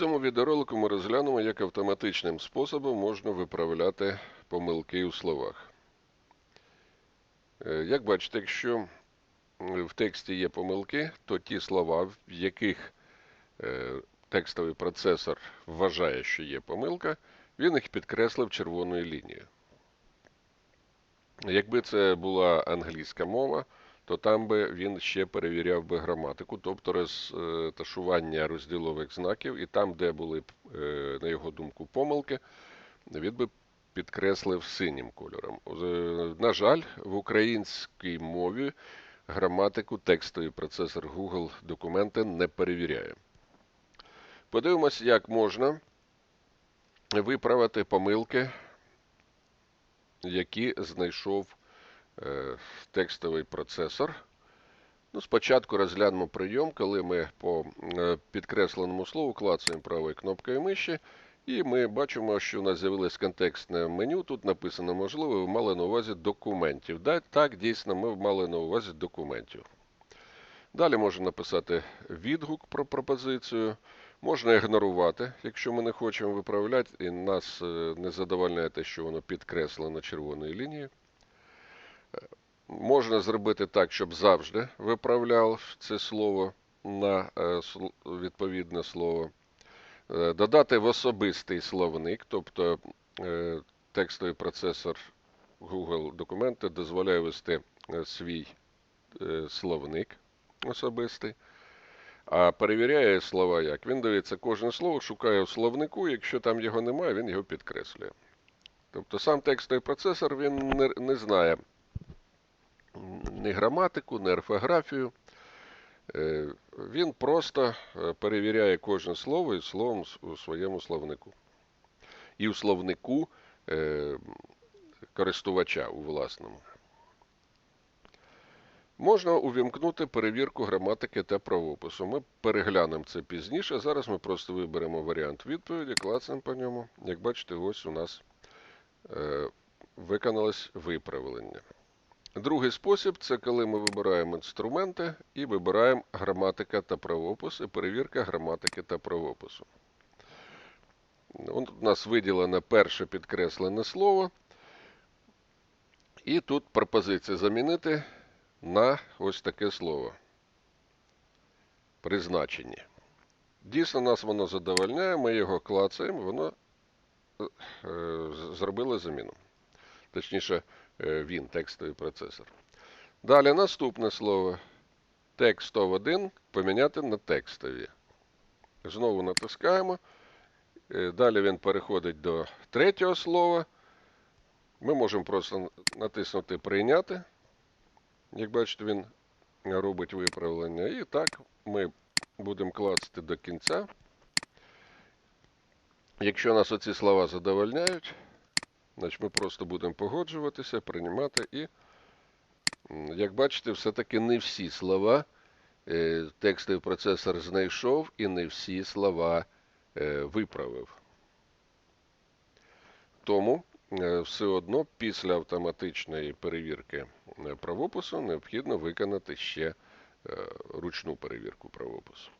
цьому відеоролику ми розглянемо, як автоматичним способом можна виправляти помилки у словах. Е, Як бачите, якщо в тексті є помилки, то ті слова, в яких е, текстовий процесор вважає, що є помилка, він їх підкреслив червоною лінією. Якби це була англійська мова, то там би він ще перевіряв би граматику, тобто розташування розділових знаків, і там, де були, е, на його думку, помилки, він би підкреслив синім кольором. Е, На жаль, в українській мові граматику текстовий процесор Google документи не перевіряє. Подивимось, як можна виправити помилки, які знайшов е, текстовий процесор. Ну, Спочатку розглянемо прийом, коли ми по е, підкресленому слову клацаємо правою кнопкою миші, і ми бачимо, що у нас з'явилось контекстне меню. Тут написано, можливо, ви мали на увазі документів. Так, дійсно, ми мали на увазі документів. Далі можна написати відгук про пропозицію. Можна ігнорувати, якщо ми не хочемо виправляти, і нас е, не задовольняє те, що воно підкреслено червоною лінією. Можна зробити так, щоб завжди виправляв це слово на е, відповідне слово. Е, додати в особистий словник, тобто е, текстовий процесор Google документи дозволяє вести свій словник особистий. А перевіряє слова як? Він дивиться кожне слово, шукає в словнику, якщо там його немає, він його підкреслює. Тобто сам текстовий процесор він не, не знає ні граматику, ні орфографію. Він просто перевіряє кожне слово і словом у своєму словнику. І у словнику користувача у власному. Можна увімкнути перевірку граматики та правопису. Ми переглянемо це пізніше. Зараз ми просто виберемо варіант відповіді, клацаємо по ньому. Як бачите, ось у нас е, виконалось виправлення. Другий спосіб це коли ми вибираємо інструменти і вибираємо граматика та правопис і перевірка граматики та правопису. У нас виділено перше підкреслене слово. І тут пропозиція замінити на ось таке слово. Призначення. Дійсно, нас воно задовольняє, ми його клацаємо, воно е, зробило заміну. Точніше, е, він, текстовий процесор. Далі наступне слово. Текст 101 поміняти на текстові. Знову натискаємо. Е, далі він переходить до третього слова. Ми можемо просто натиснути Прийняти. Як бачите, він робить виправлення. І так ми будемо клацати до кінця. Якщо нас оці слова задовольняють, значить ми просто будемо погоджуватися, приймати і, як бачите, все-таки не всі слова текстовий процесор знайшов і не всі слова виправив. Тому все одно після автоматичної перевірки правопису необхідно виконати ще ручну перевірку правопису.